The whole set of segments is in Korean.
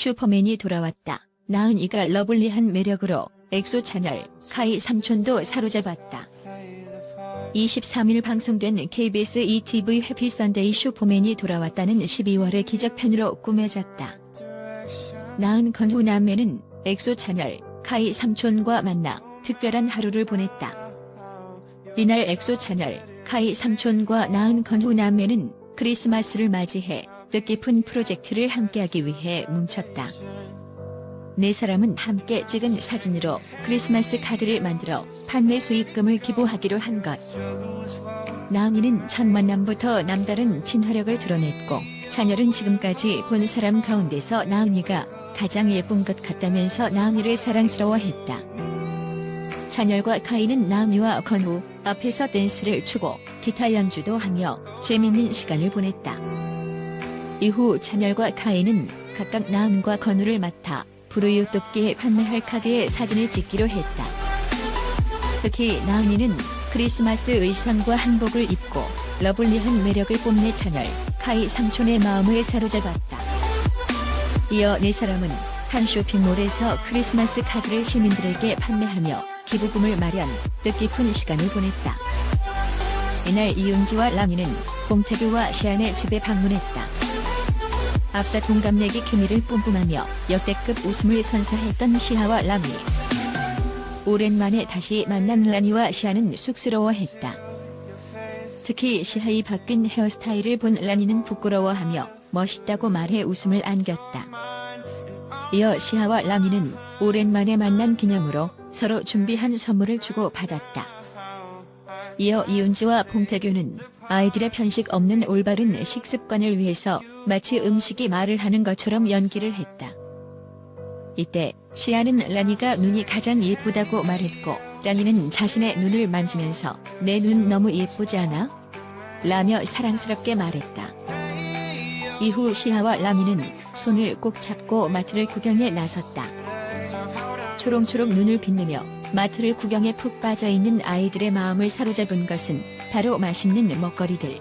슈퍼맨이 돌아왔다. 나은 이가 러블리한 매력으로 엑소 찬열, 카이 삼촌도 사로잡았다. 23일 방송된 KBS ETV 해피 선데이 슈퍼맨이 돌아왔다는 12월의 기적편으로 꾸며졌다. 나은 건후 남매는 엑소 찬열, 카이 삼촌과 만나 특별한 하루를 보냈다. 이날 엑소 찬열, 카이 삼촌과 나은 건후 남매는 크리스마스를 맞이해 뜻깊은 프로젝트를 함께하기 위해 뭉쳤다. 네 사람은 함께 찍은 사진으로 크리스마스 카드를 만들어 판매 수익금을 기부하기로 한 것. 나은이는 첫 만남부터 남다른 친화력을 드러냈고 찬열은 지금까지 본 사람 가운데서 나은이가 가장 예쁜 것 같다면서 나은이를 사랑스러워했다. 찬열과 카이는 나은이와 건우 앞에서 댄스를 추고 기타 연주도 하며 재밌는 시간을 보냈다. 이후 찬열과 카이는 각각 나은과 건우를 맡아 부르유 뽑기에 판매할 카드에 사진을 찍기로 했다. 특히 나은이는 크리스마스 의상과 한복을 입고 러블리한 매력을 뽐내 찬열, 카이 삼촌의 마음을 사로잡았다. 이어 네 사람은 한 쇼핑몰에서 크리스마스 카드를 시민들에게 판매하며 기부금을 마련, 뜻깊은 시간을 보냈다. 이날 이은지와 라미는 봉태규와 시안의 집에 방문했다. 앞서 동갑내기 케미를 뿜뿜하며 역대급 웃음을 선사했던 시아와 라미. 오랜만에 다시 만난 라니와 시아는 쑥스러워했다. 특히 시아의 바뀐 헤어스타일을 본 라니는 부끄러워하며 멋있다고 말해 웃음을 안겼다. 이어 시아와 라니는 오랜만에 만난 기념으로 서로 준비한 선물을 주고 받았다. 이어 이은지와 봉태규는 아이들의 편식 없는 올바른 식습관을 위해서 마치 음식이 말을 하는 것처럼 연기를 했다. 이때 시아는 라니가 눈이 가장 예쁘다고 말했고 라니는 자신의 눈을 만지면서 내 눈 너무 예쁘지 않아? 라며 사랑스럽게 말했다. 이후 시아와 라니는 손을 꼭 잡고 마트를 구경에 나섰다. 초롱초롱 눈을 빛내며 마트를 구경에 푹 빠져 있는 아이들의 마음을 사로잡은 것은 바로 맛있는 먹거리들.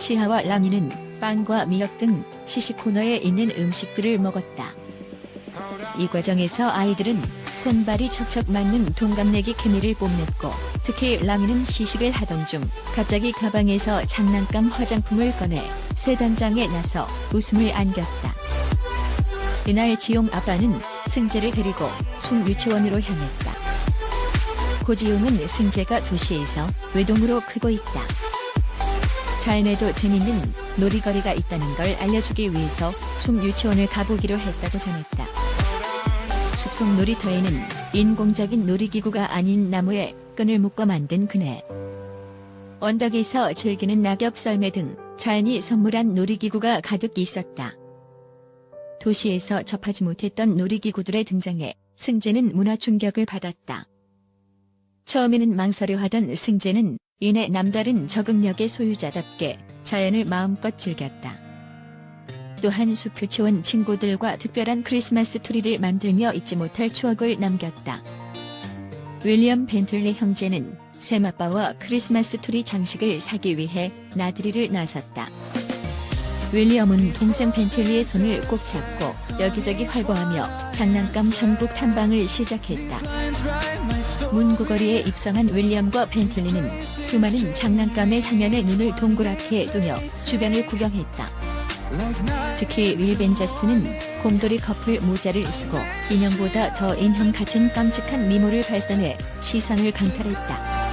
시아와 라니는 빵과 미역 등 시식 코너에 있는 음식들을 먹었다. 이 과정에서 아이들은 손발이 척척 맞는 동갑내기 케미를 뽐냈고 특히 라미는 시식을 하던 중 갑자기 가방에서 장난감 화장품을 꺼내 세 단장에 나서 웃음을 안겼다. 이날 지용 아빠는 승재를 데리고 숭 유치원으로 향했다. 고지용은 승재가 도시에서 외동으로 크고 있다. 자연에도 재밌는 놀이거리가 있다는 걸 알려주기 위해서 숭 유치원을 가보기로 했다고 전했다. 숲속 놀이터에는 인공적인 놀이기구가 아닌 나무에 끈을 묶어 만든 그네. 언덕에서 즐기는 낙엽 썰매 등 자연이 선물한 놀이기구가 가득 있었다. 도시에서 접하지 못했던 놀이기구들의 등장에 승재는 문화 충격을 받았다. 처음에는 망설여하던 승재는 이내 남다른 적응력의 소유자답게 자연을 마음껏 즐겼다. 또한 숲유치원 친구들과 특별한 크리스마스 트리를 만들며 잊지 못할 추억을 남겼다. 윌리엄 벤틀리 형제는 샘아빠와 크리스마스 트리 장식을 사기 위해 나들이를 나섰다. 윌리엄은 동생 벤틀리의 손을 꼭 잡고 여기저기 활보하며 장난감 전국 탐방을 시작했다. 문구거리에 입성한 윌리엄과 벤틀리는 수많은 장난감의 향연에 눈을 동그랗게 뜨며 주변을 구경했다. 특히 윌 벤저스는 곰돌이 커플 모자를 쓰고 인형보다 더 인형 같은 깜찍한 미모를 발산해 시선을 강탈했다.